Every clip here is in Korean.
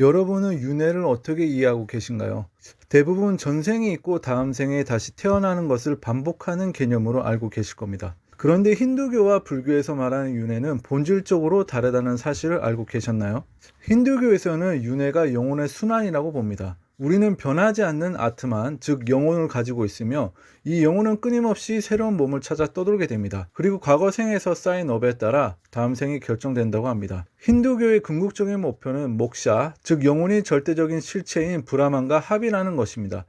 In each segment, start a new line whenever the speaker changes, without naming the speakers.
여러분은 윤회를 어떻게 이해하고 계신가요? 대부분 전생이 있고 다음 생에 다시 태어나는 것을 반복하는 개념으로 알고 계실 겁니다. 그런데 힌두교와 불교에서 말하는 윤회는 본질적으로 다르다는 사실을 알고 계셨나요? 힌두교에서는 윤회가 영혼의 순환이라고 봅니다. 우리는 변하지 않는 아트만, 즉 영혼을 가지고 있으며 이 영혼은 끊임없이 새로운 몸을 찾아 떠돌게 됩니다. 그리고 과거 생에서 쌓인 업에 따라 다음 생이 결정된다고 합니다. 힌두교의 궁극적인 목표는 목샤, 즉 영혼이 절대적인 실체인 브라만과 합이라는 것입니다.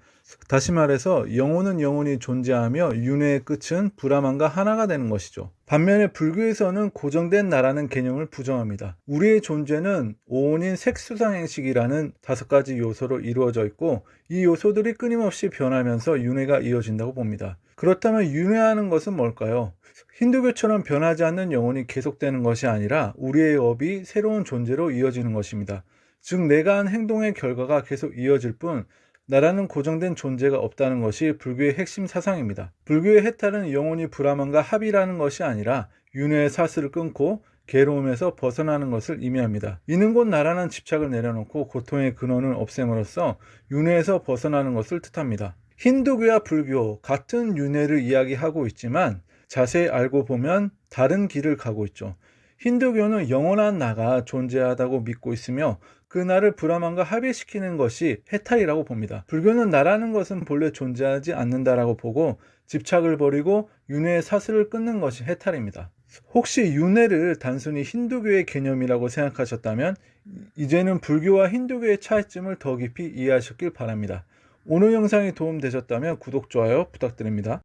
다시 말해서 영혼은 영혼이 존재하며 윤회의 끝은 브라만과 하나가 되는 것이죠. 반면에 불교에서는 고정된 나라는 개념을 부정합니다. 우리의 존재는 오온인 색수상행식이라는 다섯 가지 요소로 이루어져 있고 이 요소들이 끊임없이 변하면서 윤회가 이어진다고 봅니다. 그렇다면 윤회하는 것은 뭘까요? 힌두교처럼 변하지 않는 영혼이 계속되는 것이 아니라 우리의 업이 새로운 존재로 이어지는 것입니다. 즉 내가 한 행동의 결과가 계속 이어질 뿐 나라는 고정된 존재가 없다는 것이 불교의 핵심 사상입니다. 불교의 해탈은 영혼이 브라만과 합이라는 것이 아니라 윤회의 사슬을 끊고 괴로움에서 벗어나는 것을 의미합니다. 이는 곧 나라는 집착을 내려놓고 고통의 근원을 없앰으로써 윤회에서 벗어나는 것을 뜻합니다. 힌두교와 불교 같은 윤회를 이야기하고 있지만 자세히 알고 보면 다른 길을 가고 있죠. 힌두교는 영원한 나가 존재하다고 믿고 있으며 그 나를 브라만과 합의시키는 것이 해탈이라고 봅니다. 불교는 나라는 것은 본래 존재하지 않는다라고 보고 집착을 버리고 윤회의 사슬을 끊는 것이 해탈입니다. 혹시 윤회를 단순히 힌두교의 개념이라고 생각하셨다면 이제는 불교와 힌두교의 차이점을 더 깊이 이해하셨길 바랍니다. 오늘 영상이 도움되셨다면 구독, 좋아요 부탁드립니다.